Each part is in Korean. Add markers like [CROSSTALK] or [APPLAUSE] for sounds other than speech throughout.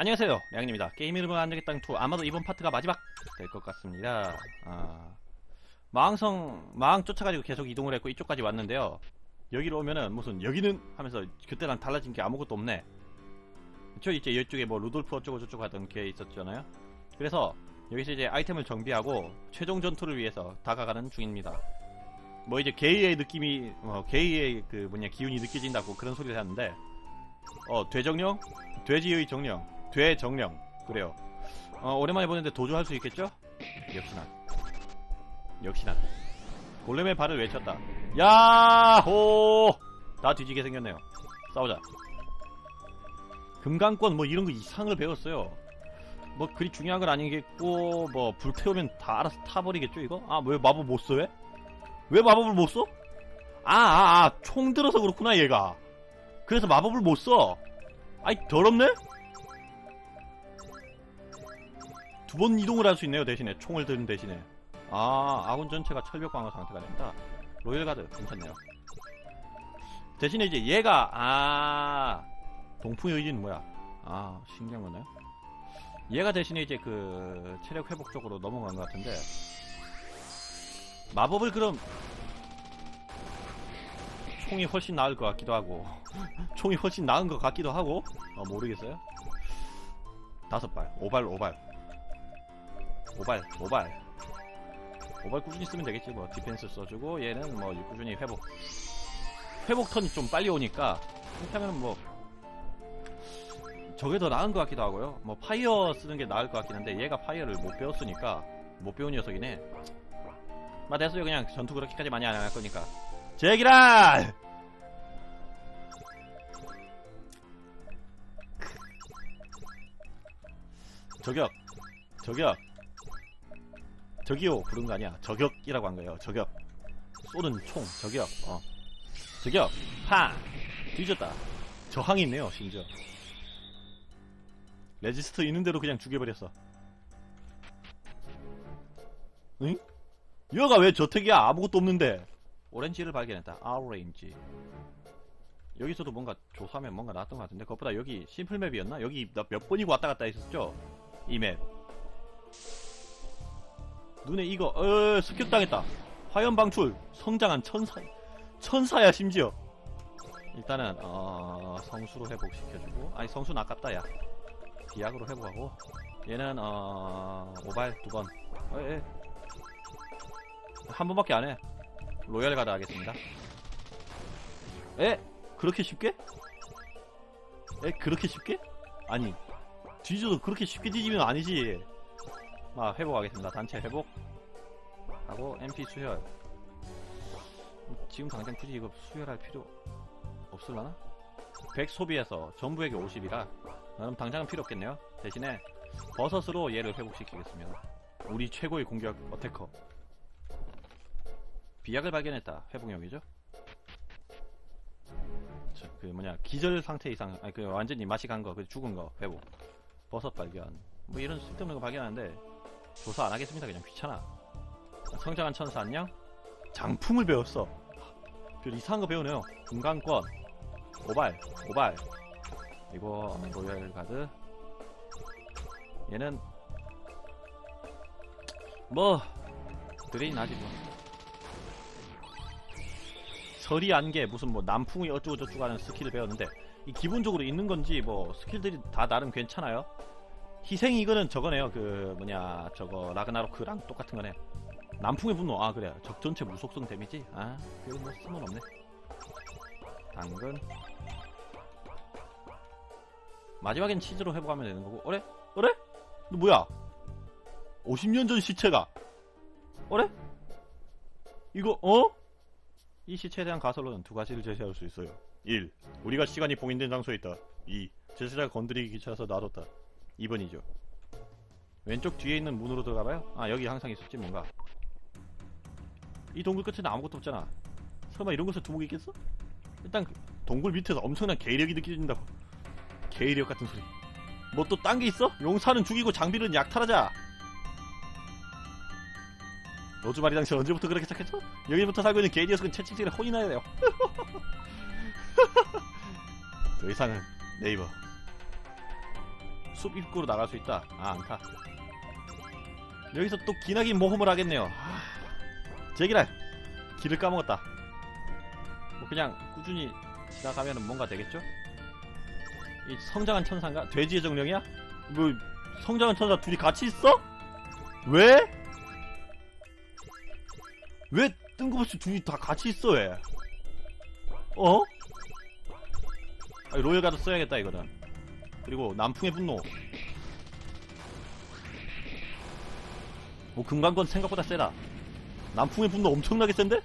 안녕하세요. 량입니다. 게임 이름은 안되겠땅2 아마도 이번 파트가 마지막 될 것 같습니다. 아, 마왕성 마왕 쫓아가지고 계속 이동을 했고 이쪽까지 왔는데요. 여기로 오면은 무슨 여기는 하면서 그때랑 달라진 게 아무것도 없네. 저 이제 이쪽에 뭐 루돌프 어쩌고 저쩌고 하던 게 있었잖아요. 그래서 여기서 이제 아이템을 정비하고 최종 전투를 위해서 다가가는 중입니다. 뭐 이제 게이의 느낌이 어, 게이의 그 뭐냐 기운이 느껴진다고 그런 소리를 하는데 어 되정령? 돼지의 정령 되정령 그래요 어, 오랜만에 보는데 도주할 수 있겠죠? 역시나 역시나 골렘의 발을 외쳤다 야호 다 뒤지게 생겼네요 싸우자 금강권 뭐 이런 거 이상을 배웠어요 뭐 그리 중요한 건 아니겠고 뭐 불태우면 다 알아서 타버리겠죠 이거? 아 왜 마법 못 써? 왜? 왜 마법을 못 써? 아, 아, 아, 총 들어서 그렇구나, 얘가. 그래서 마법을 못 써. 아이, 더럽네? 두 번 이동을 할 수 있네요, 대신에. 총을 드는 대신에. 아, 아군 전체가 철벽 강화 상태가 된다. 로열 가드, 괜찮네요. 대신에 이제 얘가, 아, 동풍의 의지는 뭐야? 아, 신기한 거네. 얘가 대신에 이제 그, 체력 회복 쪽으로 넘어간 것 같은데, 마법을 그럼 총이 훨씬 나을 것 같기도 하고 [LAUGHS] 총이 훨씬 나은 것 같기도 하고 어, 모르겠어요 다섯 발 오발 오발 오발 오발 오발 꾸준히 쓰면 되겠지. 뭐 디펜스 써주고 얘는 뭐 꾸준히 회복. 회복 턴이 좀 빨리 오니까 이렇게 하면 뭐 저게 더 나은 것 같기도 하고요. 뭐 파이어 쓰는 게 나을 것 같긴 한데 얘가 파이어를 못 배웠으니까 못 배운 녀석이네. 마 됐어요. 그냥 전투 그렇게까지 많이 안 할 거니까. 제기랄 저격! 저격 저기요 부른 거 아니야 저격이라고 한 거예요 저격 쏘는 총 저격 어 저격 파 뒤졌다 저항이 있네요 심지어 레지스터 있는 대로 그냥 죽여버렸어 응? 여가 왜 저택이야? 아무것도 없는데. 오렌지를 발견했다. 아오렌지. 여기서도 뭔가 조사하면 뭔가 나왔던 것 같은데 그것보다 여기 심플맵이었나? 여기 나 몇 번이고 왔다 갔다 했었죠? 이 맵. 눈에 이거 어 습격당했다. 화염 방출. 성장한 천사. 천사야 심지어. 일단은 어 성수로 회복시켜주고 아니 성수는 아깝다 야. 비약으로 회복하고 얘는 어 오발 두 번. 어, 예. 한 번밖에 안 해. 로얄 가드 하겠습니다. 에? 그렇게 쉽게? 에? 그렇게 쉽게? 아니. 뒤져도 그렇게 쉽게 뒤지면 아니지. 아, 회복하겠습니다. 단체 회복. 하고, MP 수혈. 지금 당장 굳이 이거 수혈할 필요 없을라나? 100 소비해서 전부에게 50이라. 그럼 당장은 필요 없겠네요. 대신에, 버섯으로 얘를 회복시키겠습니다. 우리 최고의 공격 어태커. 비약을 발견했다. 회복용이죠. 저, 그 뭐냐 기절 상태 이상, 아니 그 완전히 맛이 간 거, 그 죽은 거 회복. 버섯 발견. 뭐 이런 쓸데없는 거 발견하는데 조사 안 하겠습니다. 그냥 귀찮아. 성장한 천사 안녕. 장풍을 배웠어. 별 이상한 거 배우네요. 금강권, 오발, 오발. 이거 로얄 가드. 얘는 뭐 드레인 하지 뭐. 서리 안개 무슨 뭐 남풍이 어쩌고 저쩌고 하는 스킬을 배웠는데 이 기본적으로 있는 건지 뭐 스킬들이 다 나름 괜찮아요. 희생 이거는 저거네요. 그 뭐냐 저거 라그나로크랑 똑같은 거네. 남풍의 분노 아 그래 적 전체 무속성 데미지 아 그거 뭐 쓸모는 없네. 당근 마지막엔 치즈로 회복하면 되는 거고 어래? 어래? 너 뭐야? 50년 전 시체가 어래? 이거 어? 이 시체에 대한 가설로는 두 가지를 제시할 수 있어요. 1. 우리가 시간이 봉인된 장소에 있다. 2. 제사자가 건드리기 귀찮아서 놔뒀다. 2번이죠. 왼쪽 뒤에 있는 문으로 들어가봐요. 아 여기 항상 있었지 뭔가. 이 동굴 끝에는 아무것도 없잖아. 설마 이런 곳에 두목이 있겠어? 일단 그 동굴 밑에서 엄청난 개력이 느껴진다고. 개력 같은 소리. 뭐 또 딴 게 있어? 용사는 죽이고 장비는 약탈하자. 로즈마리 당시 언제부터 그렇게 시작했죠? 여기부터 살고 있는 개인 녀석은 채찍질에 혼이 나야 돼요. [LAUGHS] 더 이상은 네이버. 숲 입구로 나갈 수 있다. 아, 안타. 여기서 또 기나긴 모험을 하겠네요. 아, 제기랄! 길을 까먹었다. 뭐 그냥 꾸준히 지나가면 뭔가 되겠죠? 이 성장한 천사인가? 돼지의 정령이야? 뭐 성장한 천사 둘이 같이 있어? 왜? 왜 뜬금없이 둘이 다 같이 있어 왜? 어? 아니, 로열 가드 써야겠다 이거는 그리고 남풍의 분노. 뭐 금강권 생각보다 세다. 남풍의 분노 엄청나게 센데?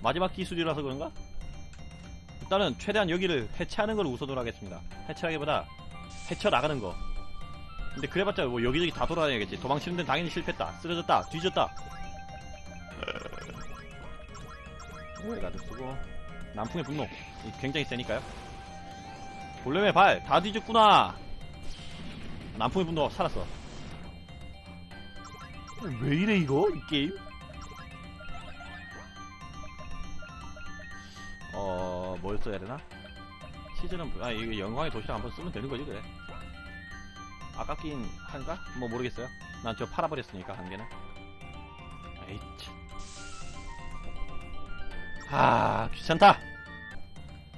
마지막 기술이라서 그런가? 일단은 최대한 여기를 해체하는 걸 우선으로 하겠습니다. 해체하기보다 헤쳐나가는 거. 근데 그래봤자 뭐 여기저기 다 돌아다녀야겠지. 도망치는 데는 당연히 실패했다. 쓰러졌다. 뒤졌다. 오해 가득 쓰고. 남풍의 분노. 이 굉장히 세니까요 볼렘의 발. 다 뒤졌구나. 남풍의 분노 살았어. 왜 이래 이거? 이 게임? 어... 뭘 써야 되나? 시즌은 아 이거 영광의 도시락 한번 쓰면 되는 거지 그래. 아깝긴 한가? 뭐 모르겠어요. 난 저 팔아버렸으니까 한 개는. 에이 참. 아 귀찮다.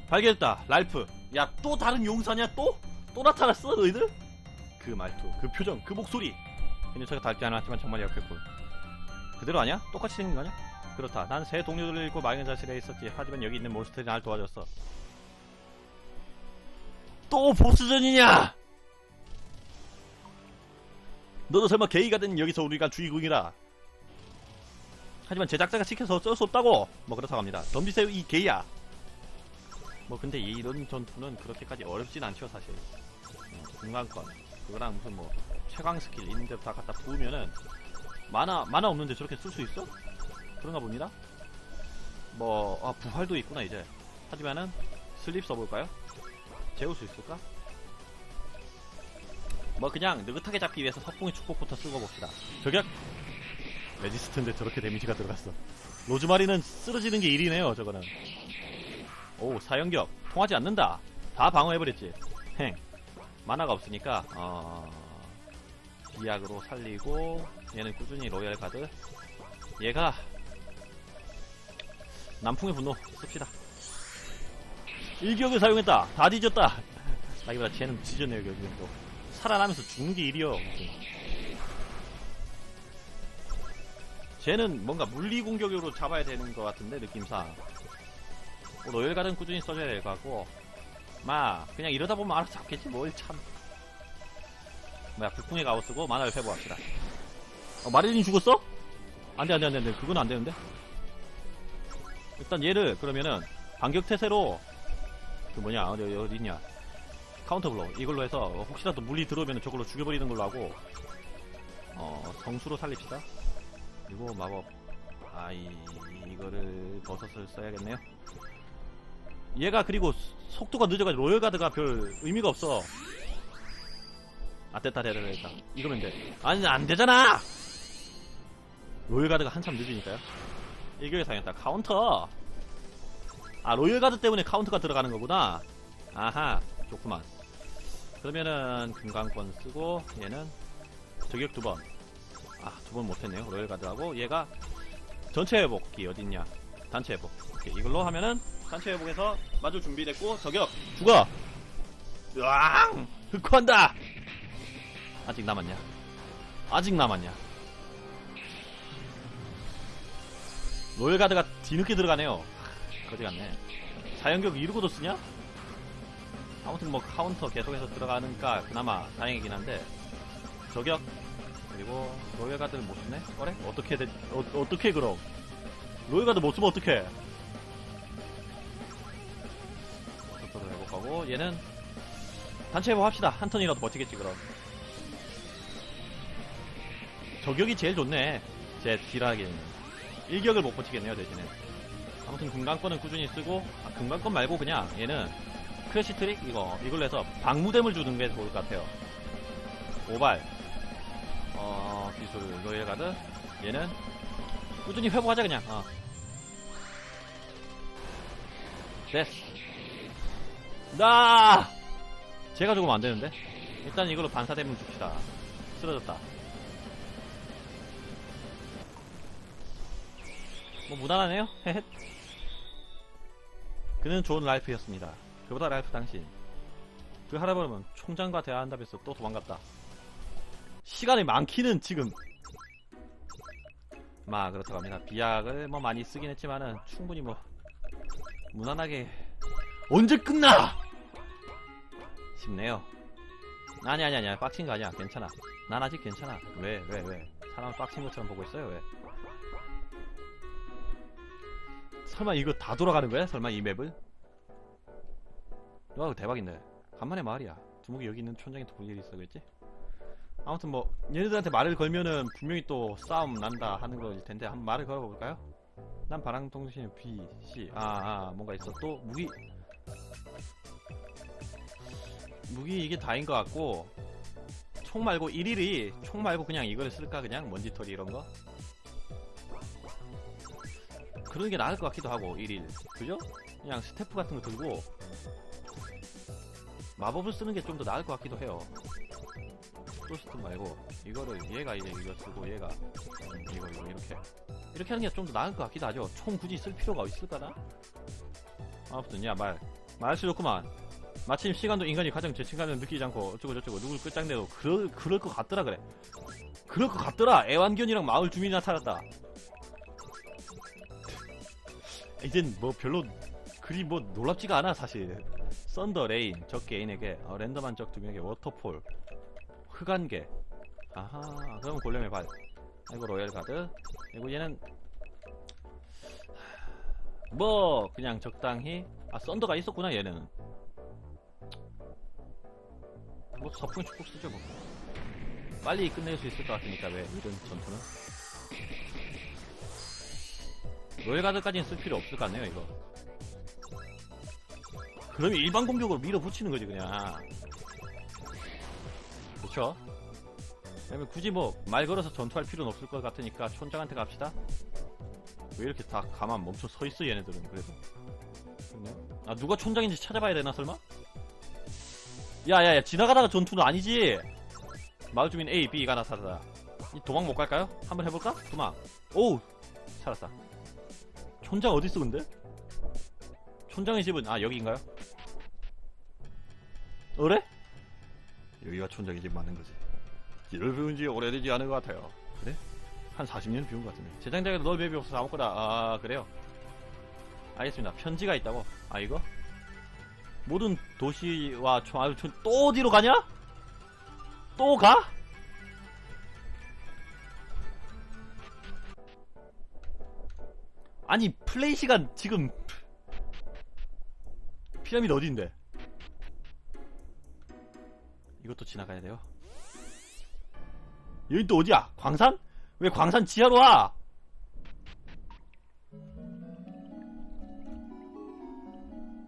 발견했다 랄프 야 또 다른 용사냐? 또? 또 나타났어 너희들? 그 말투 그 표정 그 목소리. 제가 닮지 않았지만 정말 역했군 그대로 아니야? 똑같이 생긴 거 아니야? 그렇다. 난 새 동료들을 잃고 망의 자실에 있었지. 하지만 여기 있는 몬스터들이 날 도와줬어. 또 보스전이냐? 너도 설마 게이가 된 여기서 우리가 주인공이라? 하지만 제작자가 시켜서 어쩔 수 없다고! 뭐 그렇다고 합니다. 덤비세요 이 게이야 뭐 근데 이런 전투는 그렇게까지 어렵진 않죠 사실. 어, 중간권. 그거랑 무슨 뭐 최강 스킬 있는데 다 갖다 부으면은 만화 만화 없는데 저렇게 쓸 수 있어? 그런가 봅니다. 뭐 아, 부활도 있구나 이제. 하지만은 슬립 써볼까요? 재울 수 있을까? 뭐 그냥 느긋하게 잡기 위해서 석궁의 축복부터 쓰고 봅시다. 저격! 레지스트인데 저렇게 데미지가 들어갔어. 로즈마리는 쓰러지는 게 일이네요 저거는 오 사연격. 통하지 않는다. 다 방어해버렸지. 행. 만화가 없으니까 어... 비약으로 살리고 얘는 꾸준히 로얄 가드. 얘가 남풍의 분노 씁시다. 일격을 사용했다. 다 뒤졌다. 나기보다. 쟤는 뒤졌네요 결국엔 또. 살아나면서 죽는 게 일이여. 쟤는 뭔가 물리 공격으로 잡아야 되는 것 같은데 느낌상. 뭐 로열 가든 꾸준히 써줘야 될것 같고 마 그냥 이러다 보면 알아서 잡겠지 뭘 참. 뭐야 북풍의 가오 쓰고 만화를 회복합시다. 어, 마릴린 죽었어? 안돼 안돼 안돼 안돼. 그건 안 되는데. 일단 얘를 그러면은 반격 태세로 그 뭐냐 어디 어디 있냐. 카운터 블로 이걸로 해서 혹시라도 물리 들어오면 저걸로 죽여버리는 걸로 하고 어 성수로 살립시다. 그리고 마법. 아이 이거를 버섯을 써야겠네요 얘가 그리고 속도가 늦어가지고 로열가드가 별 의미가 없어. 아 됐다 됐다 됐다 이거면 돼. 아니 안 되잖아! 로열가드가 한참 늦으니까요. 일격에 당했다. 카운터! 아 로열가드 때문에 카운터가 들어가는 거구나. 아하 좋구만. 그러면은 금강권 쓰고 얘는 저격 두번. 아 두 번 못했네요. 로열가드하고 얘가 전체 회복기 어딨냐? 단체 회복. 오케이 이걸로 하면은 단체 회복에서 맞을 준비됐고 저격 죽어 으앙 흑화한다 아직 남았냐 아직 남았냐 로열가드가 뒤늦게 들어가네요 하, 거지 같네 사연격 이루고도 쓰냐? 아무튼 뭐 카운터 계속해서 들어가니까 그나마 다행이긴 한데 저격 그리고 로열가드를 못 쓰네? 그래? 어떻게 돼? 어, 어떻게 그럼? 로열가드 못 쓰면 어떡해? 회복하고 얘는 단체 회복 합시다. 한 턴이라도 버티겠지 그럼. 저격이 제일 좋네. 제 딜하기에는. 일격을 못 버티겠네요 대신에. 아무튼 금강권은 꾸준히 쓰고 아, 금강권 말고 그냥 얘는 크래시 트릭 이거 이걸로 해서 방무댐을 주는 게 좋을 것 같아요. 오발. 어 기술 로열 가드. 얘는 꾸준히 회복하자 그냥. 어. 됐어 나 제가 죽으면 안 되는데 일단 이걸로 반사되면 줍시다. 쓰러졌다. 뭐 무난하네요. 그는 좋은 랄프였습니다. 그보다 랄프 당신. 그 할아버지는 총장과 대화한다면서 또 도망갔다. 시간이 많기는 지금. 마 그렇다고 합니다. 비약을 뭐 많이 쓰긴 했지만은 충분히 뭐 무난하게 언제 끝나? 싶네요. 아니 아니 아니야 빡친 거 아니야 괜찮아. 난 아직 괜찮아. 왜 왜 왜? 사람을 빡친 것처럼 보고 있어요 왜? 설마 이거 다 돌아가는 거야? 설마 이 맵을? 와 대박인데. 간만에 말이야. 두목이 여기 있는 촌장이 또볼 일이 있어 그랬지? 아무튼 뭐 얘네들한테 말을 걸면은 분명히 또 싸움 난다 하는 거일 텐데 한번 말을 걸어볼까요? 난 바람통신 B, C 아, 아 뭔가 있어 또 무기 무기 이게 다인 것 같고 총 말고 1일이 총 말고 그냥 이거를 쓸까? 그냥 먼지털이 이런 거? 그런 게 나을 것 같기도 하고 1일. 그죠? 그냥 스태프 같은 거 들고 마법을 쓰는 게 좀 더 나을 것 같기도 해요. 프로스트 말고 이거를 얘가 이제 이거 쓰고 얘가 음, 이거 이거 이렇게. 이렇게 하는 게 좀 더 나을 것 같기도 하죠. 총 굳이 쓸 필요가 있을까나? 아무튼 야말 말수좋구만 마침 시간도 인간이 가장 재침감을 느끼지 않고 어쩌고 저쩌고 누굴 끝장내도 그럴, 그럴 것 같더라 그래. 그럴 것 같더라. 애완견이랑 마을 주민이 나타났다. 이젠 뭐 별로 그리 뭐 놀랍지가 않아 사실. 썬더 레인 적 개인에게 어, 랜덤한 적 두 명에게 워터폴 흑안개. 아하 그럼 골렘의 발 이거 로얄 가드. 그리고 얘는 뭐 그냥 적당히 아 썬더가 있었구나 얘는 뭐 서풍 축복 쓰죠 뭐 빨리 끝낼 수 있을 것 같으니까 왜 이런 전투는 로얄 가드까지는 쓸 필요 없을 것 같네요 이거 그러면 일반 공격으로 밀어붙이는 거지 그냥 그쵸? 그러면 굳이 뭐 말 걸어서 전투할 필요는 없을 것 같으니까 촌장한테 갑시다 왜 이렇게 다 가만 멈춰 서 있어 얘네들은 그래도. 아 누가 촌장인지 찾아봐야 되나 설마? 야야야 지나가다가 전투는 아니지 마을 주민 A, B가 나타나다 이 도망 못 갈까요? 한번 해볼까? 도망 오우 살았다 촌장 어딨어 근데? 촌장의 집은 아 여기인가요? 그래? 여기가 촌장의 집 맞는 거지 길을 비운 지 오래되지 않은 것 같아요 그래? 한 40년 비운 것 같은데 제장장에도 널 맵이 없어서 아무거나 아 그래요 알겠습니다 편지가 있다고 아 이거? 모든 도시와 총, 아유, 촌- 또 어디로 가냐? 또 가? 아니 플레이 시간 지금 피라미드 어디인데? 이것도 지나가야 돼요. 여기 또 어디야? 광산? 왜 광산 지하로 와?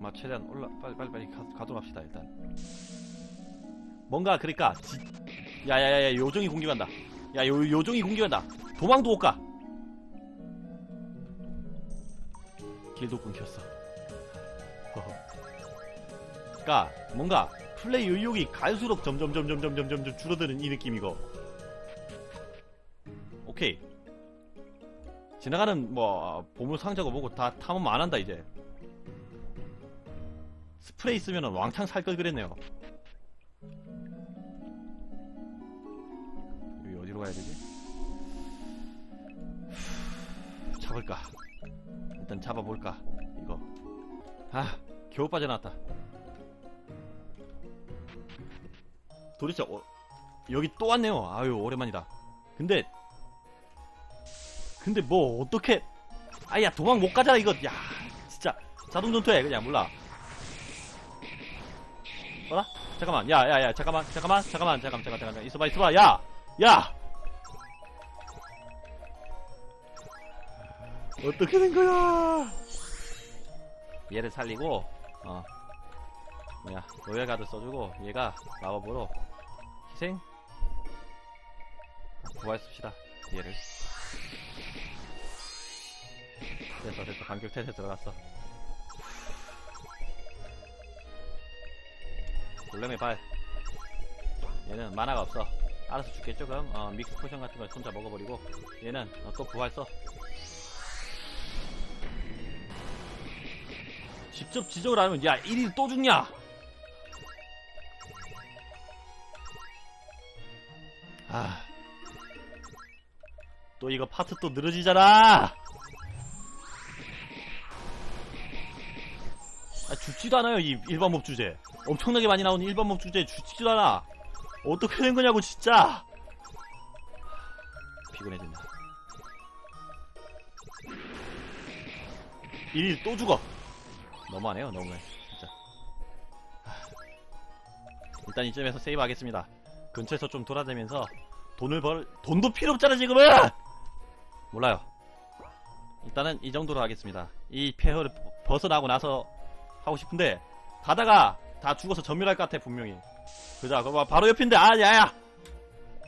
마 최대한 올라 빨리 빨리 빨리 가, 가도록 합시다 일단. 뭔가 그러니까 지... 야야야야 요정이 공격한다. 야 요, 요정이 공격한다. 도망도 못 가. 길도 끊겼어. 그니까 뭔가 플레이 의욕이 갈수록 점점 점점 점점 점점 줄어드는 이 느낌이고 오케이 지나가는 뭐 보물 상자고 뭐고 다 탐험 안 한다 이제 스프레이 쓰면 왕창 살 걸 그랬네요 여기 어디로 가야 되지? 후, 잡을까 일단 잡아볼까 이거 아 겨우 빠져나왔다 도대체 어, 여기 또 왔네요. 아유 오랜만이다. 근데 근데 뭐 어떻게 아야 도망 못 가잖아 이거. 야 진짜 자동 전투해 그냥 몰라. 뭐라? 잠깐만. 야야야 잠깐만 잠깐만 잠깐만 잠깐만 잠깐만 잠깐만. 있어봐 있어봐. 야 야. 어떻게 된 거야? 얘를 살리고 어 뭐야 로얄 가드 써주고 얘가 마법으로 희생? 구하했습시다 얘를. 됐어 됐어. 반격 태세 들어갔어 골렘의 발 얘는 만화가 없어. 알아서 죽겠죠 그럼 어, 믹스 포션 같은 걸 혼자 먹어버리고 얘는 어, 또 부활 써. 직접 지적을 안 하면 야 1일 또 죽냐? 아. 또 이거 파트 또 늘어지잖아! 아, 죽지도 않아요, 이 일반 몹 주제. 엄청나게 많이 나오는 일반 몹 주제 죽지도 않아. 어떻게 된 거냐고, 진짜! 피곤해진다. 1일 또 죽어! 너무하네요, 너무해. 진짜. 하. 일단 이쯤에서 세이브 하겠습니다. 근처에서 좀 돌아다니면서 돈을 벌, 돈도 필요 없잖아, 지금은! 몰라요. 일단은 이 정도로 하겠습니다. 이 폐허를 벗어나고 나서 하고 싶은데, 가다가 다 죽어서 전멸할 것 같아, 분명히. 그자, 그거 바로 옆인데, 아, 야야!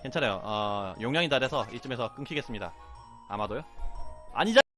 괜찮아요. 어, 용량이 다 돼서 이쯤에서 끊기겠습니다. 아마도요? 아니자!